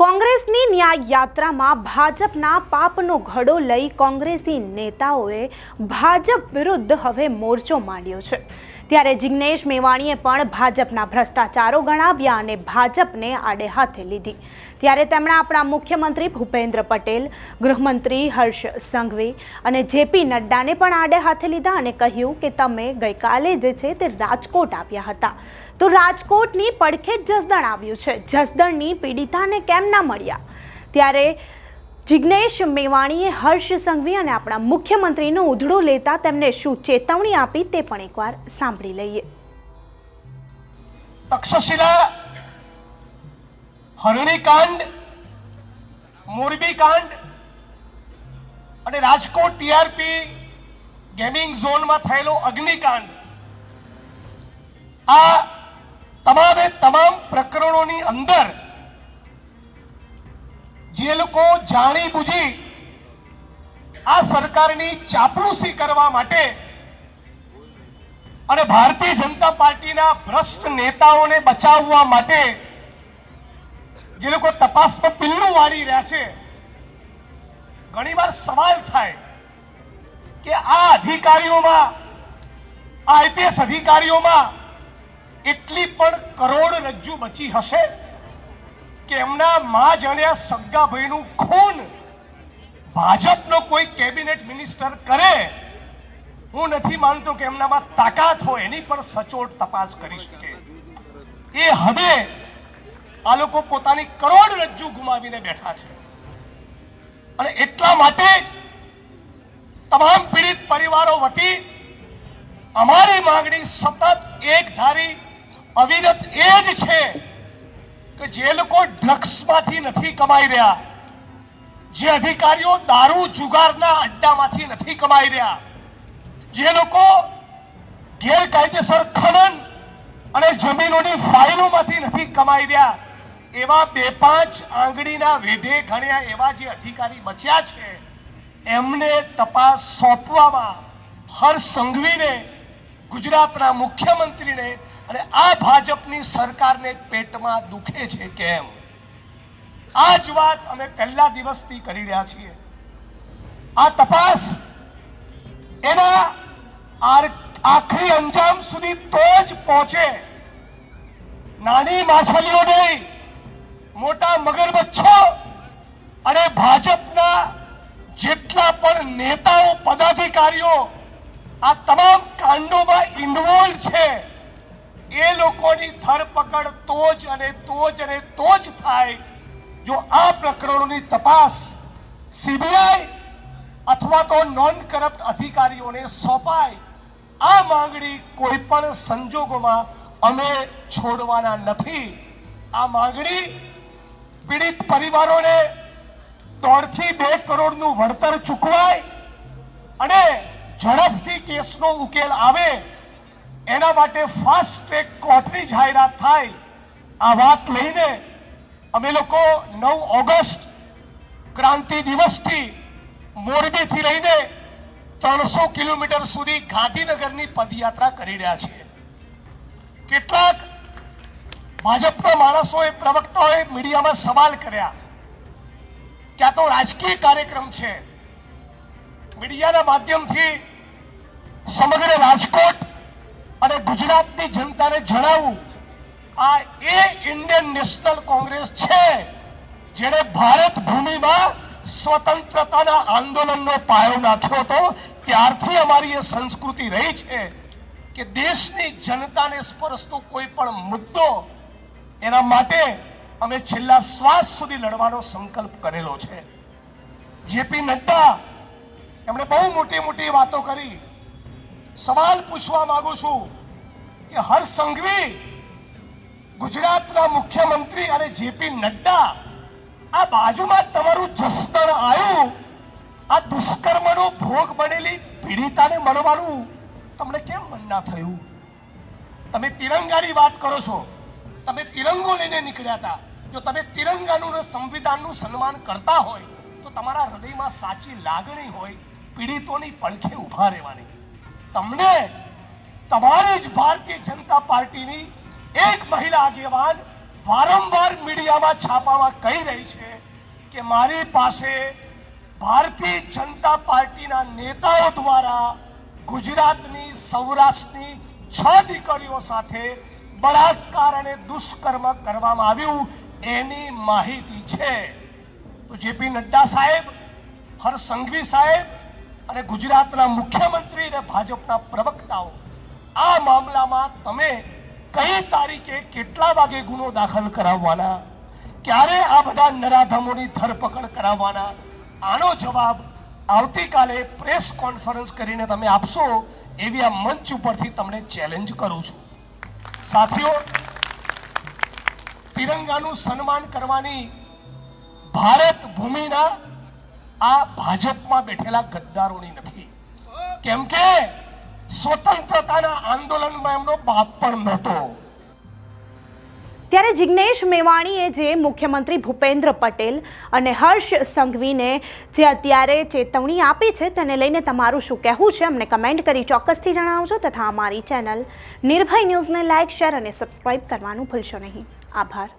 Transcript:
કોંગ્રેસની ન્યાય યાત્રામાં ભાજપના પાપનો ઘડો લઈ કોંગ્રેસી નેતાઓએ ભાજપ વિરુદ્ધ હવે મોરચો માંડ્યો છે. ત્યારે જિગ્નેશ મેવાણીએ પણ ભાજપના ભ્રષ્ટાચારો ગણાવ્યા અને ભાજપને આડે હાથે લીધી. ત્યારે તેમણે આપણા મુખ્યમંત્રી ભૂપેન્દ્ર પટેલ, ગૃહમંત્રી હર્ષ સંઘવી અને જેપી નડ્ડાને પણ આડે હાથે લીધા અને કહ્યું કે તમે ગઈકાલે જે છે તે રાજકોટ આવ્યા હતા. તો રાજકોટની પડખે જસદણ આવ્યું છે. જસદણની પીડિતાને કેમ ના મળ્યા? ત્યારે જિગ્નેશ મેવાણીએ હર્ષ સંઘવી અને આપણા મુખ્યમંત્રીનો ઉધડો લેતા તેમને શું ચેતવણી આપી તે પણ એકવાર સાંભળી લઈએ. તક્ષશિલા, હરણીકાંડ, મોરબીકાંડ અને રાજકોટ ટીઆરપી ગેમિંગ ઝોનમાં થયેલો અગ્નિકાંડ, આ તમામે તમામ પ્રકરણોની અંદર જે લોકો જાણી બુજી આ સરકારની ચાપલુસી કરવા માટે અને ભારતીય જનતા પાર્ટીના ભ્રષ્ટ નેતાઓને બચાવવા માટે જે લોકો તપાસમાં પિલ્લું વાળી રહ્યા છે, ઘણીવાર સવાલ થાય કે આ અધિકારીઓમાં, આ આઈપીએસ અધિકારીઓમાં એટલી પણ કરોડ રજ્જુ બચી હશે? કે એમના મા જણ્યા સગ્ગા ભાઈનું ખૂન ભાજપનો કોઈ કેબિનેટ મિનિસ્ટર કરે, હું નથી માનતો કે એમનામાં તાકાત હોય, એની પણ સચોટ તપાસ કરી શકે. એ હવે આ લોકો પોતાની કરોડ રજ્જુ ગુમાવીને બેઠા છે. અને એટલા માટે જ તમામ પીડિત પરિવારો વતી અમારી માંગણી સતત એક ધારી અવિરત એ જ છે કે જે લોકો ડ્રગ્સમાંથી નથી કમાઈ રહ્યા, જે અધિકારીઓ દારૂ જુગારના અડ્ડામાંથી નથી કમાઈ રહ્યા, જે લોકો ગેરકાયદેસર ખનન અને જમીનોની ફાઇલોમાંથી નથી કમાઈ રહ્યા, એવા બે પાંચ આંગળીના વેઢે ગણ્યા એવા જે અધિકારી બચ્યા છે, એમને તપાસ સોંપવામાં હર સંઘવીને, ગુજરાતના મુખ્યમંત્રીને અને આ ભાજપની સરકારને પેટમાં દુખે છે કેમ? આ જ વાત અમે પહેલા દિવસથી કરી રહ્યા છીએ. આ તપાસ એના આખરી અંજામ સુધી તો જ પહોંચે. નાની માછલીઓ નહીં, મોટા મગરમચ્છો અને ભાજપના જેટલા પણ નેતાઓ, પદાધિકારીઓ આ તમામ કાંડોમાં ઇન્વોલ્વ છે. એ લોકોની ધરપકડ તો જ અને તો જ અને તો જ થાય જો આ પ્રકરણોની તપાસ સીબીઆઈ અથવા તો નોન કરપ્ટ અધિકારીઓને સોંપાય, આ માંગણી કોઈ પણ સંજોગોમાં અમે છોડવાના નથી. આ માંગણી પીડિત પરિવારોને દોઢથી બે કરોડનું વળતર ચૂકવાય અને ઝડપથી કેસનો ઉકેલ આવે. એના માટે ફાસ્ટ ટ્રેક કોર્ટની જાહેરાત થાય. આ વાત લઈને અમે લોકો નવ ઓગસ્ટ ક્રાંતિ દિવસથી મોરબીથી લઈને ત્રણસો કિલોમીટર સુધી ગાંધીનગરની પદયાત્રા કરી રહ્યા છીએ કેટલાક ભાજપના માણસોએ, પ્રવક્તાઓએ મીડિયામાં સવાલ કર્યા. કે આ તો રાજકીય કાર્યક્રમ છે. મીડિયાના માધ્યમથી સમગ્ર રાજકોટ અને ગુજરાતની જનતાને જણાવું, આ એ ઇન્ડિયન નેશનલ કોંગ્રેસ છે જેણે ભારત ભૂમિમાં સ્વતંત્રતાના આંદોલનનો પાયો નાખ્યો હતો. ત્યારથી અમારી એ સંસ્કૃતિ રહી છે કે દેશની જનતાને સ્પર્શતો કોઈ પણ મુદ્દો, એના માટે અમે છેલ્લા શ્વાસ સુધી લડવાનો સંકલ્પ કરેલો છે. જેપી નડ્ડા એમણે બહુ મોટી મોટી વાતો કરી. સવાલ પૂછવા માંગુ છું કે હર સંઘવી, ગુજરાતના મુખ્યમંત્રી અને જેપી નડ્ડા, આ બાજુમાં તમારું જસ્તર આવ્યું આ દુષ્કર્મનો ભોગ બનેલી પીડિતાને મળવાનું તમને કેમ મન ના થયું? તમે તિરંગાની વાત કરો છો. તમે તિરંગો લઈને નીકળ્યા હતા. જો તમે તિરંગાનું સંવિધાનનું સન્માન કરતા હોય, તો તમારા હૃદયમાં સાચી લાગણી હોય, પીડિતોની પડખે ઊભા રહેવાની. તમને તમારી જ ભારતીય જનતા પાર્ટીની એક મહિલા આગેવાન વારંવાર મીડિયામાં છાપામાં કહી રહી છે કે મારી પાસે ભારતીય જનતા પાર્ટીના નેતાઓ દ્વારા ગુજરાતની, સૌરાષ્ટ્રની છ દીકરીઓ સાથે બળાત્કાર અને દુષ્કર્મ કરવામાં આવ્યું એની માહિતી છે. તો જેપી નડ્ડા સાહેબ હર સંઘવી સાહેબ અને ગુજરાતના મુખ્યમંત્રી અને ભાજપના પ્રવક્તાઓ, આ મામલામાં તમે કઈ તારીખે કેટલા વાગે ગુનો દાખલ કરાવવાના? ક્યારે આ બધા નરાધમોની ધરપકડ કરાવવાના? આનો જવાબ આવતીકાલે પ્રેસ કોન્ફરન્સ કરીને તમે આપશો એવી આ મંચ ઉપરથી તમને ચેલેન્જ કરું છું. સાથીઓ, તિરંગાનું સન્માન કરવાની ભારત ભૂમિના આ ભાજપમાં બેઠેલા ગદ્દારોની નથી. કેમ કે સ્વતંત્રતાના આંદોલનમાં એમનો બાપ પણ નહોતો. ત્યારે જિગ્નેશ મેવાણીએ જે મુખ્યમંત્રી ભૂપેન્દ્ર પટેલ અને હર્ષ સંઘવીને જે અત્યારે ચેતવણી આપી છે તેને લઈને તમારું શું કહેવું છે અમને કમેન્ટ કરી ચોક્કસથી જણાવજો તથા અમારી ચેનલ નિર્ભય ન્યૂઝને લાઇક, શેર અને સબસ્ક્રાઇબ કરવાનું ભૂલશો નહીં. આભાર.